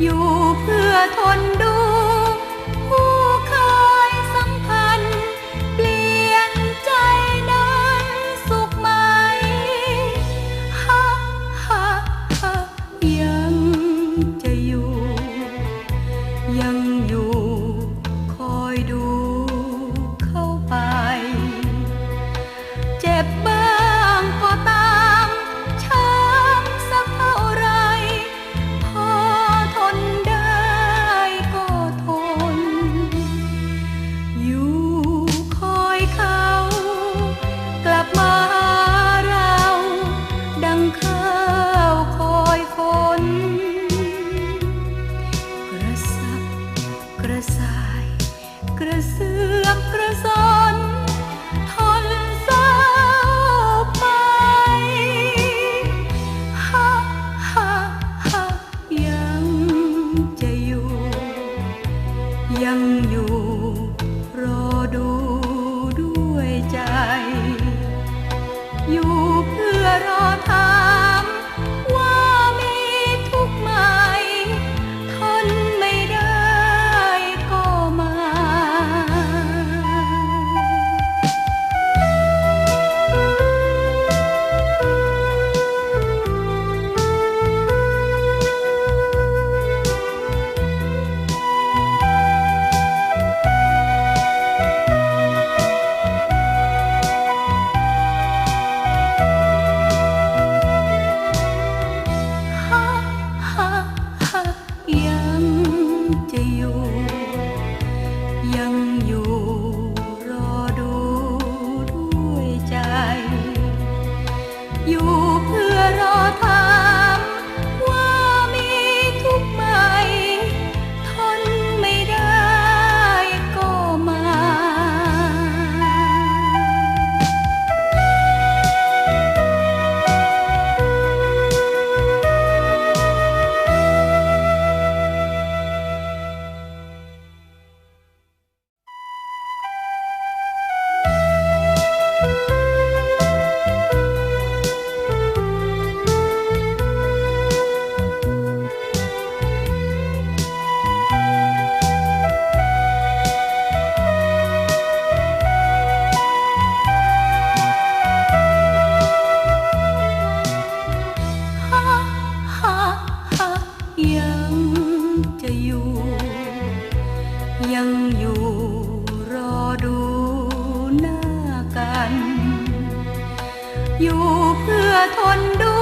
อยู่เพื่อทนดู ระสาย กระเสือกกระสนทนเศร้าไปฮะฮะฮะยังจะอยู่ ยังอยู่รอดูด้วยใจ อยู่เพื่อรอทาง 有 ยังอยู่รอดูหน้ากัน อยู่เพื่อทนดู